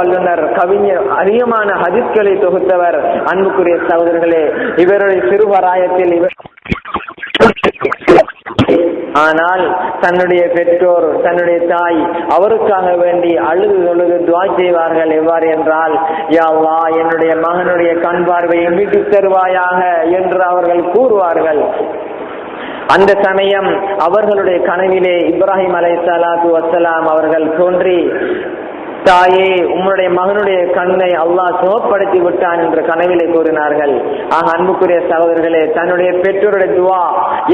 வல்லுனர் கவிஞர் அதிகமான ஹதிஸ்களை தொகுத்தவர் அன்புக்குரிய சகோதரர்களே இவருடைய சிறுவராயத்தில் இவர் ஆனால் தன்னுடைய பெற்றோர் தன்னுடைய தாய் அவருக்காக வேண்டி அழுது தொழுது துவா செய்வார்கள் எவ்வாறு என்றால் யாவா என்னுடைய மகனுடைய கண் பார்வையை மீட்டுத் தருவாயாக என்று அவர்கள் கூறுவார்கள். அந்த சமயம் அவர்களுடைய கனவிலே இப்ராஹிம் அலை சலாத்து வசலாம் அவர்கள் தோன்றி தாயே உம்முடைய மகனுடைய கண்ணை அல்லாஹ் சுகப்படுத்தி விட்டான் என்று கனவிலே கூறினார்கள். ஆக அன்புக்குரிய சகோதரர்களே தன்னுடைய பெற்றோருடைய துவா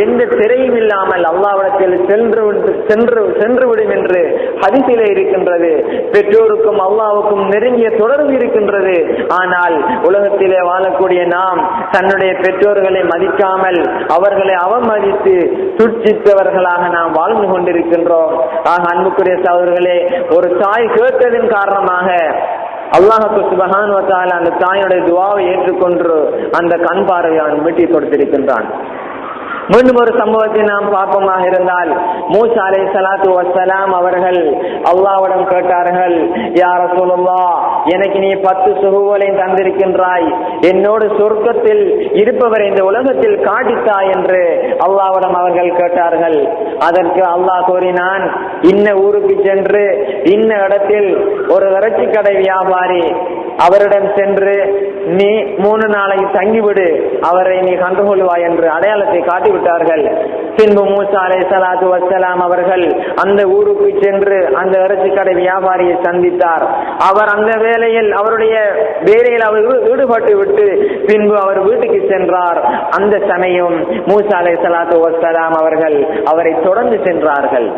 எந்த திரையும் இல்லாமல் அல்லாவிடத்தில் சென்று சென்று சென்று விடும் என்று ஹதிசிலே இருக்கின்றது. பெற்றோருக்கும் அல்லாவுக்கும் நெருங்கிய தொடர்பு இருக்கின்றது. ஆனால் உலகத்திலே வாழக்கூடிய நாம் தன்னுடைய பெற்றோர்களை மதிக்காமல் அவர்களை அவமதித்து துட்சித்தவர்களாக நாம் வாழ்ந்து கொண்டிருக்கின்றோம். ஆக அன்புக்குரிய சகோதரர்களே ஒரு தாய் கேட்டதின் காரணமாக அல்லாஹு சுபஹான் வத்தால அந்த தாயினுடைய துவாவை ஏற்றுக்கொண்டு அந்த கண் பார்வையை அவன் மீட்டி கொடுத்திருக்கின்றான். மீண்டும் ஒரு சம்பவத்தை நாம் பார்ப்போமாக இருந்தால் மூசா அலை சலாத்து வசலாம் அவர்கள் அல்லாவிடம் கேட்டார்கள் யார சொல்லுவா எனக்கு நீ பத்து சுகுவலை தந்திருக்கின்றாய். என்னோடு சொர்க்கத்தில் இருப்பவரை இந்த உலகத்தில் காட்டித்தா என்று அல்லாவிடம் அவர்கள் கேட்டார்கள். அதற்கு அல்லாஹ் கூறினான் இன்ன ஊருக்கு சென்று இன்ன இடத்தில் ஒரு இறைச்சி கடை வியாபாரி அவரிடம் சென்று நீ மூணு நாளை தங்கிவிடு அவரை நீ கண்டுகொள்வாய் என்று அடையாளத்தை காட்டிவிட்டார்கள். பின்பு மூசா அலை சலாத்து வசலாம் அவர்கள் அந்த ஊருக்கு சென்று அந்த இறைச்சி கடை வியாபாரியை சந்தித்தார். அவர் அந்த வேலையில் அவருடைய வேலையில் அவர் ஈடுபட்டு விட்டு பின்பு அவர் வீட்டுக்கு சென்றார். அந்த சமயம் மூசா அலை சலாத்து வசலாம் அவர்கள் அவரை தொடர்ந்து சென்றார்கள்.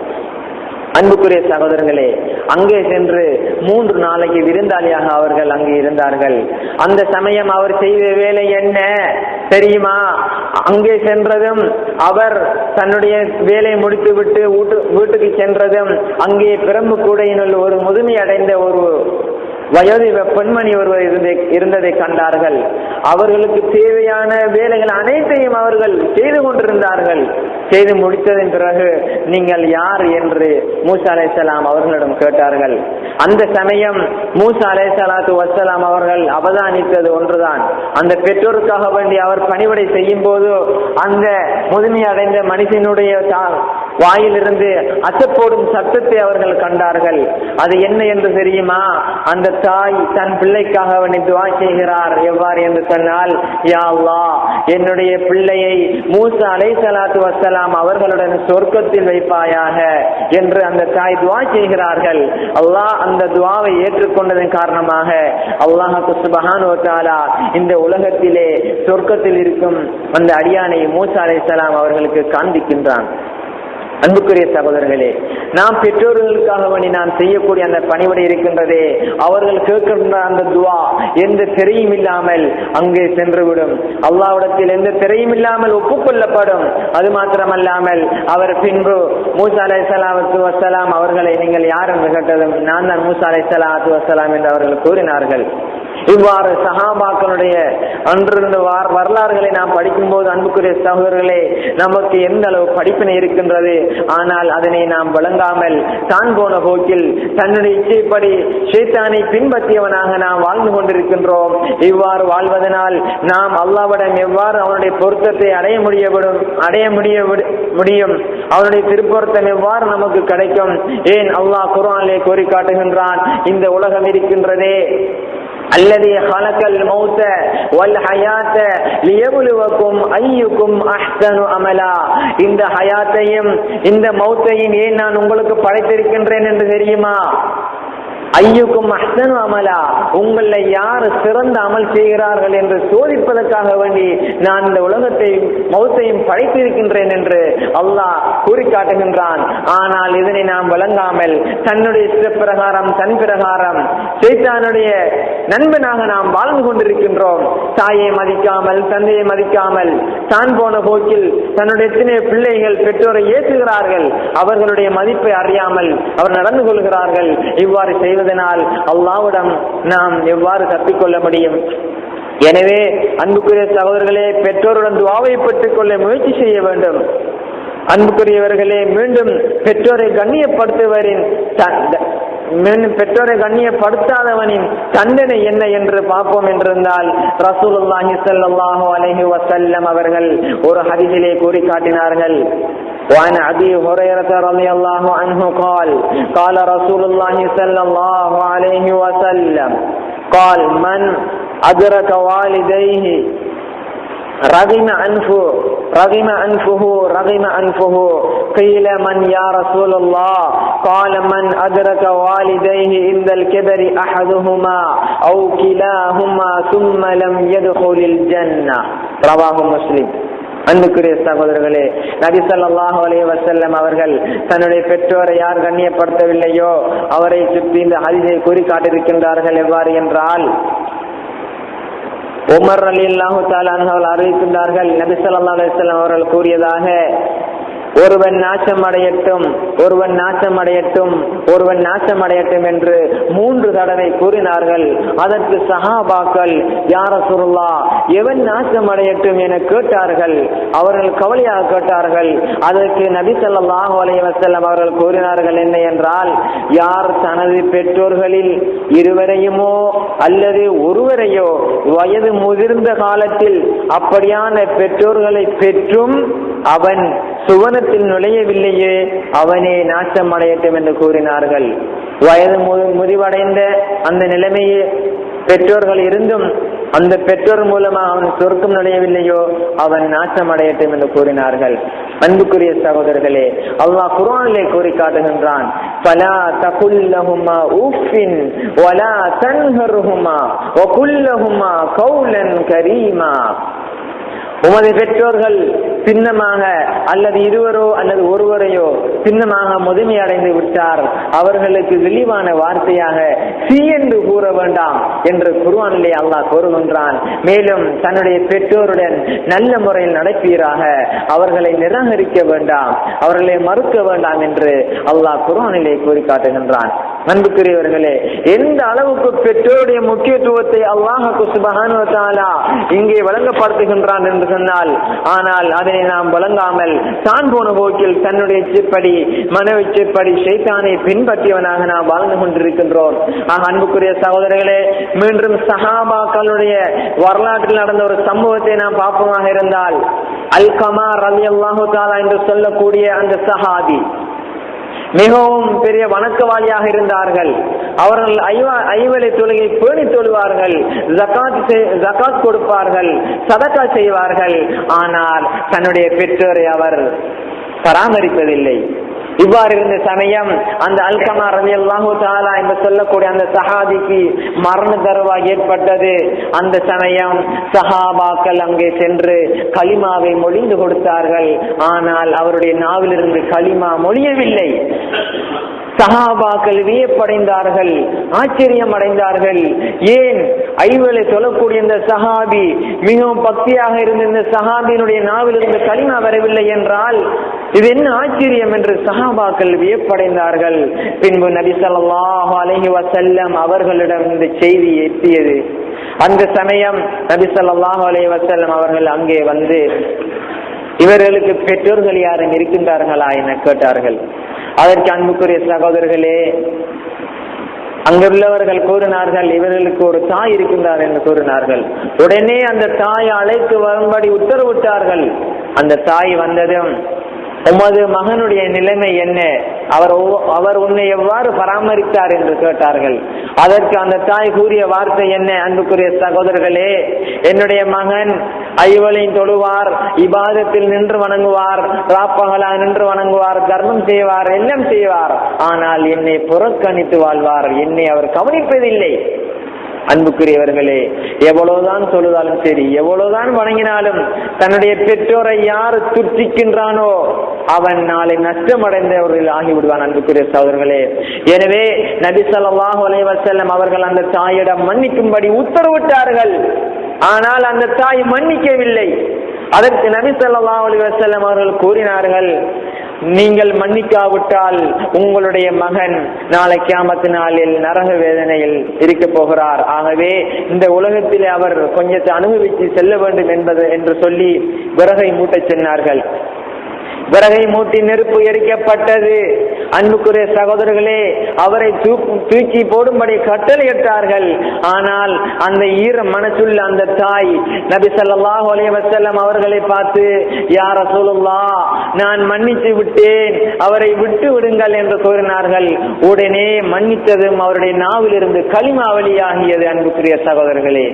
அன்புக்குரிய சகோதரர்களே அங்கே சென்று மூன்று நாளைக்கு விருந்தாளியாக அவர்கள் அங்கே இருந்தார்கள். அந்த சமயம் அவர் செய்த வேலை என்ன தெரியுமா? அங்கே சென்றதும் அவர் தன்னுடைய வேலையை முடித்துவிட்டு வீட்டு வீட்டுக்கு சென்றதும் அங்கே பிரம்பு கூடையினுள் ஒரு முதுமை அடைந்த ஒரு வயது பெண்மணி ஒருவர் இருந்ததை இருந்ததை கண்டார்கள். அவர்களுக்கு தேவையான வேலைகள் அனைத்தையும் அவர்கள் செய்து கொண்டிருந்தார்கள். செய்து முடித்ததன் பிறகு நீங்கள் யார்? என்று மூசா அலைசலாம் அவர்களிடம் கேட்டார்கள். அந்த சமயம் மூசா அலைசலாத்து வசலாம் அவர்கள் அவதானித்தது ஒன்றுதான். அந்த பெற்றோருக்காக வேண்டி அவர் பணிவிடை செய்யும் போது அந்த முதுமை அடைந்த மனுஷனுடைய வாயிலிருந்து அச்சப்போடும் சத்தத்தை அவர்கள் கண்டார்கள். அது என்ன என்று தெரியுமா? அந்த தாய் தன் பிள்ளைக்காக அவனை துவா செய்கிறார். எவ்வாறு என்று சொன்னால் யா என்னுடைய பிள்ளையை மூசா அலைசலாத்து வசலாம் அவர்களுடன் சொர்க்கத்தில் வைப்பாயாக என்று அந்த தாய் துவா செய்கிறார்கள். அல்லாஹ் அந்த துவாவை ஏற்றுக்கொண்டதன் காரணமாக அல்லாஹு சுபஹானு இந்த உலகத்திலே சொர்க்கத்தில் இருக்கும் அந்த அடியானை மூசா அலைசலாம் அவர்களுக்கு காண்பிக்கின்றான். அன்புக்குரிய சகோதரர்களே நாம் பெற்றோர்களுக்காக வேண்டி நாம் செய்யக்கூடிய அந்த பணிவிடை இருக்கின்றதே அவர்கள் கேட்கின்ற அந்த துவா எந்த திரையும் இல்லாமல் அங்கே சென்றுவிடும். அல்லாவிடத்தில் எந்த திரையும் இல்லாமல் ஒப்புக்கொள்ளப்படும். அது மாத்திரமல்லாமல் அவர் பின்பு மூசா அலை சலாத்து வசலாம் அவர்களை நீங்கள் யார் என்று கேட்டதும் நான் தான் மூசா அலை சலாத்து வசலாம் என்று அவர்கள் கூறினார்கள். இவ்வாறு சகாபாக்களுடைய அன்றிருந்த வார் வரலாறுகளை நாம் படிக்கும்போது அன்புக்குரிய சகோதரர்களே நமக்கு எந்த அளவு படிப்பினை இருக்கின்றது? ஆனால் அதனை நாம் வழங்காமல் தான் போன போக்கில் தன்னுடைய இச்சைப்படி ஷேத்தானை பின்பற்றியவனாக நாம் வாழ்ந்து கொண்டிருக்கின்றோம். இவ்வாறு வாழ்வதனால் நாம் அல்லாவிடம் எவ்வாறு அவனுடைய பொருத்தத்தை அடைய முடியவிடும் அடைய முடிய முடியும்? அவனுடைய திருப்பொருத்தம் எவ்வாறு நமக்கு கிடைக்கும்? ஏன் அல்லாஹ் குரானிலே கோரி காட்டுகின்றான் இந்த உலகம் இருக்கின்றதே. அல்லது ஹலக்கல் மௌத்த வல் ஹயாத்த லியபுலுவக்கும் ஐயுக்கும் அஹ்சனு அமலா இந்த ஹயாத்தையும் இந்த மௌத்தையும் ஏன் நான் உங்களுக்கு படைத்திருக்கின்றேன் என்று தெரியுமா? ஐயுக்கும் அஹ்சனு அமலா. உங்களை யார் சிறந்த அமல் செய்கிறார்கள் என்று சோதிப்பதற்காக வேண்டி நான் இந்த உலகத்தையும் மௌத்தையும் படைத்திருக்கின்றேன் என்று அல்லாஹ் கூறி காட்டுகின்றான் ஆனால் இதனை நாம் வழங்காமல் தன்னுடைய சிறப்பிரகாரம் பிரகாரம் தன் பிரகாரம் சைத்தானுடைய நண்பனாக நாம் வாழ்ந்து கொண்டிருக்கின்றோம். தாயை மதிக்காமல் தந்தையை மதிக்காமல் தான் போன போக்கில் தன்னுடைய எத்தனை பிள்ளைகள் பெற்றோரை ஏற்றுகிறார்கள் அவர்களுடைய மதிப்பை அறியாமல் அவர் நடந்து கொள்கிறார்கள். இவ்வாறு செய்வதனால் அல்லாவிடம் நாம் எவ்வாறு தப்பிக்கொள்ள முடியும்? எனவே அன்புக்குரிய சகோதரர்களே பெற்றோருடன் துவாவை பெற்றுக் கொள்ள முயற்சி செய்ய வேண்டும். அன்புக்குரியவர்களே மீண்டும் பெற்றோரை கண்ணியப்படுத்துவரின் பெற்றோரை கண்ணியப்படுத்தாதவனின் தண்டனை என்ன என்று பார்ப்போம் என்றிருந்தால் ரசூலுல்லாஹி ஸல்லல்லாஹு அலைஹி வஸல்லம் அவர்கள் ஒரு ஹதீஸிலே கூறி காட்டினார்கள் وعن أبي هريرة رضي الله عنه قال قال رسول الله صلى الله عليه وسلم قال من أدرك والديه رغم أنفه رغم أنفه رغم أنفه قيل من يا رسول الله قال من أدرك والديه عند الكبر أحدهما أو كلاهما ثم لم يدخل الجنة رواه مسلم அன்புக்குரிய சகோதரர்களே நபி ஸல்லல்லாஹு அலைஹி வஸல்லம் அவர்கள் தன்னுடைய பெற்றோரை யார் கண்ணியப்படுத்தவில்லையோ அவரை சுற்றி இந்த ஹரிதை கூறி காட்டியிருக்கின்றார்கள் எவ்வாறு என்றால் உமர் அலி அல்லாஹு அவர்கள் அறிவிக்கின்றார்கள் நபிசல்லா அலிஸ்லாம் அவர்கள் கூறியதாக ஒருவன் நாசம் அடையட்டும் ஒருவன் நாசம் அடையட்டும் ஒருவன் நாசம் அடையட்டும் என்று மூன்று தடவை கூறினார்கள். அதற்கு சஹாபாக்கள் யார சுருல்லா எவன் நாசம் அடையட்டும்? என கேட்டார்கள். அவர்கள் கவலையாக கேட்டார்கள். அதற்கு நபி ஸல்லல்லாஹு அலைஹி அவர்கள் கூறினார்கள் என்ன என்றால் யார் தனது பெற்றோர்களில் இருவரையுமோ அல்லது ஒருவரையோ வயது முதிர்ந்த காலத்தில் அப்படியான பெற்றோர்களை பெற்றும் அவன் சுவனத்தில் நுழையவில்லையே அவனே நாசம் அடையட்டும் என்று கூறினார்கள். வயது மு- முதிவடைந்த அந்த நிலைமையே பெற்றோர்கள் இருந்தும் அந்த பெற்றோர் மூலமா அவன் சொர்க்கம் நுழையவில்லையோ அவன் நாசம் அடையட்டும் என்று கூறினார்கள். அன்புக்குரிய சகோதரர்களே அல்லாஹ் குரானிலே கூறி காட்டுகின்றான் பலா தகுல்லஹுமா உஃபின் வலா தன்ஹருஹுமா வகுல்லஹுமா கௌலன் கரீமா. உமது பெற்றோர்கள் சின்னமாக அல்லது இருவரோ அல்லது ஒருவரையோ சின்னமாக முதுமை அடைந்து விட்டார். அவர்களுக்கு விழிவான வார்த்தையாக சி என்று கூற வேண்டாம் என்று குருவானிலே அல்லாஹ் கூறுகின்றான். மேலும் தன்னுடைய பெற்றோருடன் நல்ல முறையில் நடப்பீராக. அவர்களை நிராகரிக்க வேண்டாம். அவர்களை மறுக்க வேண்டாம் என்று அல்லாஹ் குருவானிலே கூறி காட்டுகின்றான் அன்புக்குரியவர்களே எந்த அளவுக்கு பெற்றோருடைய முக்கியத்துவத்தை அல்லாஹ் சுபஹானு இங்கே வழங்கப்படுத்துகின்றான் என்று சொன்னால் ஆனால் அதனை நாம் வழங்காமல் தான் போன போக்கில் தன்னுடைய சிற்படி மனவை சிற்படி சைத்தானை பின்பற்றியவனாக நாம் வாழ்ந்து கொண்டிருக்கின்றோம். ஆக அன்புக்குரிய சகோதரர்களே மீண்டும் சஹாபாக்களுடைய வரலாற்றில் நடந்த ஒரு சம்பவத்தை நாம் பார்ப்போமாக இருந்தால் அல்கமா ரவி ரலி அல்லாஹு என்று சொல்லக்கூடிய அந்த சஹாபி மிகவும் பெரிய வணக்கவாளியாக இருந்தார்கள். அவர்கள் ஐவலை தொழுகை பேணி தொழுவார்கள். ஜக்காத் செய்- ஜகாத் கொடுப்பார்கள். சதக்கா செய்வார்கள். ஆனால் தன்னுடைய பெற்றோரை அவர் பராமரிப்பதில்லை. இவ்வாறு இருந்த சமயம் அந்த அல்கமா ரவி அல்லாஹு தாலா என்று சொல்லக்கூடிய அந்த சஹாபிக்கு மரண தருவா ஏற்பட்டது. அந்த சமயம் சஹாபாக்கள் அங்கே சென்று களிமாவை மொழிந்து கொடுத்தார்கள். ஆனால் அவருடைய நாவிலிருந்து கலிமா மொழியவில்லை. சஹாபாக்கள் வியப்படைந்தார்கள் ஆச்சரியம் அடைந்தார்கள் ஏன்? ஐவலை சொல்லக்கூடிய இந்த சஹாபி மிகவும் பக்தியாக இருந்த இந்த சஹாபியினுடைய நாவிலிருந்து கலிமா வரவில்லை என்றால் இது என்ன ஆச்சரியம் என்று சஹாபாக்கள் வியப்படைந்தார்கள். பின்பு நபி ஸல்லல்லாஹு அலஹி வசல்லம் அவர்களிடம் இந்த செய்தி எட்டியது. அந்த சமயம் நபி ஸல்லல்லாஹு அலஹி வசல்லம் அவர்கள் அங்கே வந்து இவர்களுக்கு பெற்றோர்கள் யாரும் இருக்கின்றார்களா என கேட்டார்கள். அதற்கு அன்புக்குரிய சகோதரர்களே அங்குள்ளவர்கள் கூறினார்கள் இவர்களுக்கு ஒரு தாய் இருக்கின்றார் என்று கூறினார்கள். உடனே அந்த தாய் அழைத்து வரும்படி உத்தரவிட்டார்கள். அந்த தாய் வந்ததும் உமது மகனுடைய நிலைமை என்ன? அவர் ஒவ்வொ- அவர் உன்னை எவ்வாறு பராமரித்தார் என்று கேட்டார்கள். அதற்கு அந்த தாய் கூறிய வார்த்தை என்ன அன்புக்குரிய சகோதரர்களே? என்னுடைய மகன் ஐவலையும் தொழுவார் இபாதத்தில் நின்று வணங்குவார் ராப்பகலா நின்று வணங்குவார் தர்மம் செய்வார் எல்லாம் செய்வார். ஆனால் என்னை புறக்கணித்து வாழ்வார். என்னை அவர் கவனிப்பதில்லை. அன்புக்குரியவர்களே எவ்வளவுதான் சொல்லுதாலும் சரி எவ்வளவுதான் வணங்கினாலும் தன்னுடைய பெற்றோரை யார் துர்த்திக்கின்றானோ அவன் நாளை நஷ்டமடைந்தவர்கள் ஆகிவிடுவான் அன்புக்குரிய சகோதரர்களே. எனவே நபி ஸல்லல்லாஹு அலைஹி அவர்கள் அந்த தாயிடம் மன்னிக்கும்படி உத்தரவிட்டார்கள். ஆனால் அந்த தாய் மன்னிக்கவில்லை. அதற்கு நபி சொல்லா அலி வசல்லம் அவர்கள் கூறினார்கள் நீங்கள் மன்னிக்காவிட்டால் உங்களுடைய மகன் நாளை கியாமத்து நாளில் நரக வேதனையில் இருக்க போகிறார். ஆகவே இந்த உலகத்தில் அவர் கொஞ்சத்தை அனுபவித்து செல்ல வேண்டும் என்பது என்று சொல்லி விறகை மூட்டச் சென்றார்கள் விறகை மூட்டி நெருப்பு எரிக்கப்பட்டது. அன்புக்குரிய சகோதரர்களே அவரை தூக்கி போடும்படி கட்டளையிட்டார்கள் ஆனால் அந்த ஈர மனசுள்ள அந்த தாய் நபி ஸல்லல்லாஹு அலைஹி வஸல்லம் அவர்களை பார்த்து யார ரசூலுல்லாஹ் நான் மன்னித்து விட்டேன். அவரை விட்டு விடுங்கள் என்று கூறினார்கள். உடனே மன்னித்ததும் அவருடைய நாவிலிருந்து களிமா வெளியாகியது அன்புக்குரிய சகோதரர்களே.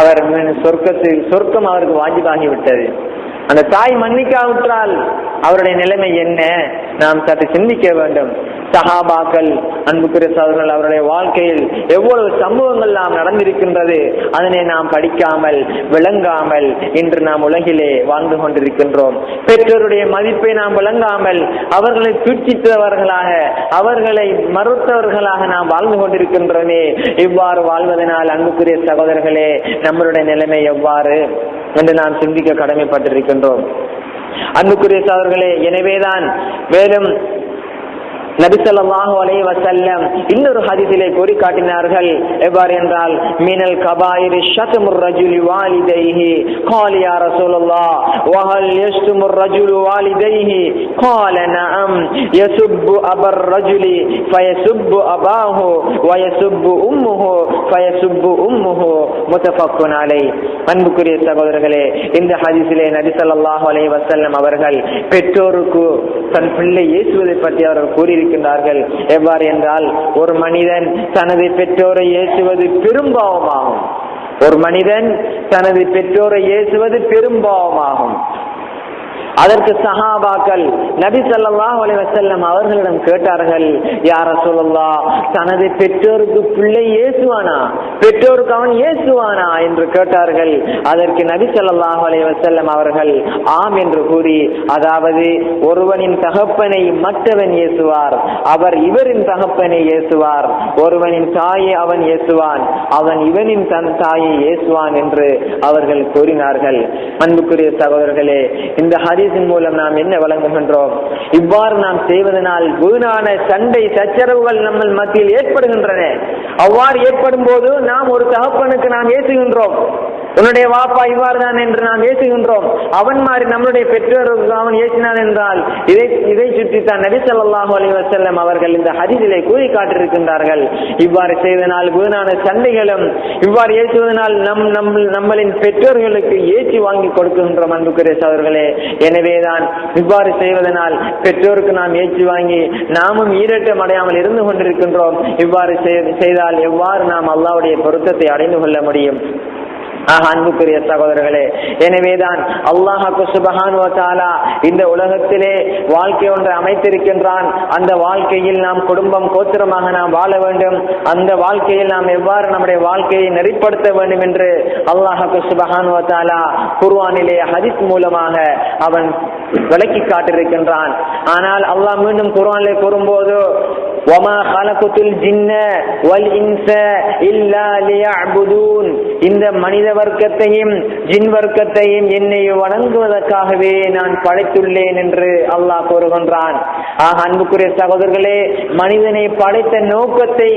அவர் சொர்க்கத்தில் சொர்க்கம் அவருக்கு வாஜிபாகிவிட்டது அந்த தாய் மன்னிக்காவிட்டால் அவருடைய நிலைமை என்ன? நாம் சற்று சிந்திக்க வேண்டும். சஹாபாக்கள் அன்புக்குரிய சகோதரர்கள் அவருடைய வாழ்க்கையில் எவ்வளவு சம்பவங்கள் நாம் நடந்திருக்கின்றது அதனை நாம் படிக்காமல் விளங்காமல் இன்று நாம் உலகிலே வாழ்ந்து கொண்டிருக்கின்றோம். பெற்றோருடைய மதிப்பை நாம் விளங்காமல் அவர்களை தூட்சித்தவர்களாக அவர்களை மறுத்தவர்களாக நாம் வாழ்ந்து கொண்டிருக்கின்றோமே. இவ்வாறு வாழ்வதனால் அன்புக்குரிய சகோதரர்களே நம்மளுடைய நிலைமை எவ்வாறு? என்று நாம் சிந்திக்க கடமைப்பட்டிருக்கின்றோம். அன்புக்குரிய சகோதரர்களே எனவேதான் மேலும் நபிசல்லாஹு அலைஹி வஸல்லம் இன்னொரு ஹதீஸிலே கூறி காட்டினார்கள் எவ்வாறு என்றால் மினல் கபாயிரி ஷத்முர் ரஜுலி வாலிதைஹி قال يا رسول الله وهل يشتم الرجل والديه قال نعم يسب أبا الرجل فيسب أباه ويسب أمه فيسب أمه متفق عليه அன்புக்குரிய சகோதரர்களே இந்த ஹதீஸிலே நபி ஸல்லல்லாஹு அலைஹி வஸல்லம் அவர்கள் பெற்றோருக்கு தன் பிள்ளை இயேசுவதை பற்றி அவர்கள் கூறியிருக்கின்றார்கள் எவ்வாறு என்றால் ஒரு மனிதன் தனது பெற்றோரை ஏசுவது பெரும்பாவமாகும் ஒரு மனிதன் தனது பெற்றோரை ஏசுவது பெரும்பாவமாகும் அதற்கு சஹாபாக்கள் நபி ஸல்லல்லாஹு அலைஹி அவர்களிடம் கேட்டார்கள் யார சொல்லல்லா தனது பெற்றோருக்கு பிள்ளை ஏசுவானா பெற்றோருக்கு அவன் ஏசுவானா என்று கேட்டார்கள். அதற்கு நபி ஸல்லல்லாஹு அலைஹி வஸல்லம் அவர்கள் ஆம் என்று கூறி அதாவது ஒருவனின் தகப்பனை மற்றவன் ஏசுவார் அவர் இவரின் தகப்பனை ஏசுவார் ஒருவனின் தாயை அவன் ஏசுவான் அவன் இவனின் தன் தாயை ஏசுவான் என்று அவர்கள் கூறினார்கள். அன்புக்குரிய சகோதரர்களே இந்த ஹதீஸின் மூலம் நாம் என்ன வழங்குகின்றோம்? இவ்வாறு நாம் செய்வதனால் வீணான சண்டை சச்சரவுகள் நம்ம மத்தியில் ஏற்படுகின்றன. அவ்வாறு ஏற்படும் போது நாம் ஒரு தகப்பனுக்கு நாம் ஏசுகின்றோம். உன்னுடைய வாப்பா இவ்வாறு தான் என்று நாம் ஏசுகின்றோம். அவன் மாதிரி நம்மளுடைய பெற்றோருக்கு அவன் ஏசினான் என்றால் இதை இதை சுற்றித்தான் நபி ஸல்லல்லாஹு அலைஹி வஸல்லம் அவர்கள் இந்த ஹரிதிலை கூறி காட்டிருக்கின்றார்கள் இவ்வாறு செய்வதனால் வீணான சண்டைகளும் இவ்வாறு ஏற்றுவதனால் நம் நம் நம்மளின் பெற்றோர்களுக்கு ஏற்றி வாங்கி கொடுக்கின்றோம் அன்புக்குரிய சோதர்களே எனவேதான் இவ்வாறு செய்வதனால் பெற்றோருக்கு நாம் ஏற்றி வாங்கி நாமும் ஈரட்டம் அடையாமல் இருந்து கொண்டிருக்கின்றோம். இவ்வாறு செய்தால் எவ்வாறு நாம் அல்லாவுடைய பொருத்தத்தை அடைந்து கொள்ள முடியும்? ஆக அன்புக்குரிய சகோதரர்களே எனவேதான் அல்லாஹாக்கு சுபஹான் தாலா இந்த உலகத்திலே வாழ்க்கை ஒன்றை அமைத்திருக்கின்றான் அந்த வாழ்க்கையில் நாம் குடும்பம் கோத்திரமாக நாம் வாழ வேண்டும் அந்த வாழ்க்கையில் நாம் எவ்வாறு நம்முடைய வாழ்க்கையை நெறிப்படுத்த வேண்டும் என்று அல்லாஹாக்கு சுபஹான் தாலா குர்ஆனிலே ஹதீஸ் மூலமாக அவன் விளக்கி காட்டியிருக்கின்றான் ஆனால் அல்லாஹ் மீண்டும் குர்ஆனிலே கூறும்போது وما خلقت الجن والإنس إلا ليعبدون இந்த மனித வர்க்கத்தையும் ஜின் வர்க்கத்தையும் என்னை வணங்குவதற்காகவே நான் படைத்துள்ளேன் என்று அல்லாஹ் கூறுகின்றான். ஆக அன்புக்குரிய சகோதரர்களே மனிதனை படைத்த நோக்கத்தை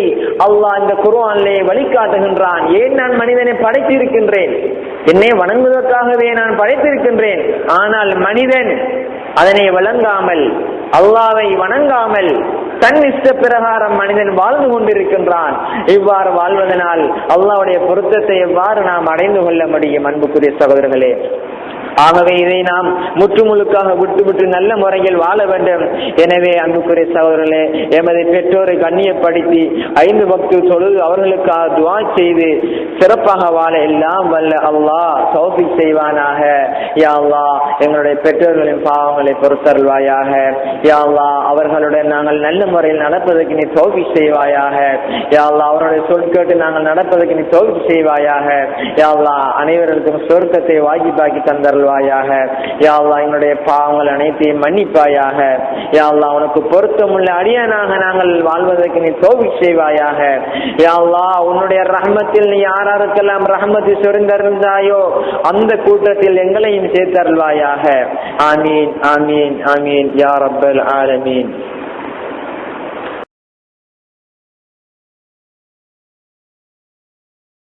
அல்லாஹ் இந்த குருவானிலே வழிகாட்டுகின்றான். ஏன் நான் மனிதனை படைத்திருக்கின்றேன்? என்னை வணங்குவதற்காகவே நான் படைத்திருக்கின்றேன். ஆனால் மனிதன் அதனை வழங்காமல் அல்லாவை வணங்காமல் தன் இஷ்ட பிரகாரம் மனிதன் வாழ்ந்து கொண்டிருக்கின்றான். இவ்வாறு வாழ்வதனால் அல்லாவுடைய பொருத்தத்தை எவ்வாறு நாம் அடைந்து கொள்ள முடியும் அன்புக்குரிய சகோதரர்களே? ஆகவே இதை நாம் முற்றுமுழுக்காக விட்டுவிட்டு நல்ல முறையில் வாழ வேண்டும். எனவே அன்புக்குரிய சகோதரர்களே எமது பெற்றோரை கண்ணியப்படுத்தி ஐந்து பக்து தொழுது அவர்களுக்காக துவா செய்து சிறப்பாக வாழ எல்லாம் வல்ல அல்லாஹ் சௌபி செய்வானாக. யா அல்லாஹ் எங்களுடைய பெற்றோர்களின் பாவங்களை பொறுத்தருள்வாயாக. யா அல்லாஹ் அவர்களுடன் நாங்கள் நல்ல முறையில் நடப்பதற்கு நீ சௌபி செய்வாயாக. யா அல்லாஹ் அவருடைய சொல் கேட்டு நாங்கள் நடப்பதற்கு நீ சௌபி செய்வாயாக. யா அல்லாஹ் அனைவருக்கும் சொர்க்கத்தை வாஜிபாக்கி தந்தருள் யா அல்லாஹ் எங்களுடைய பாவங்கள் அனைத்தையும் மன்னிப்பாயாக. யா உனக்கு பொருத்தமுள்ள அடியனாக நாங்கள் வாழ்வதற்கு நீ தோவி செய்வாயாக. யா உன்னுடைய ரஹமத்தில் நீ யாராருக்கெல்லாம் ரஹ்மத்து சொரிந்திருந்தாயோ அந்த கூட்டத்தில் எங்களையும் சேர்த்தருள்வாயாக. ஆமீன் ஆமீன் ஆமீன். யார் அப்பல் ஆலமீன்.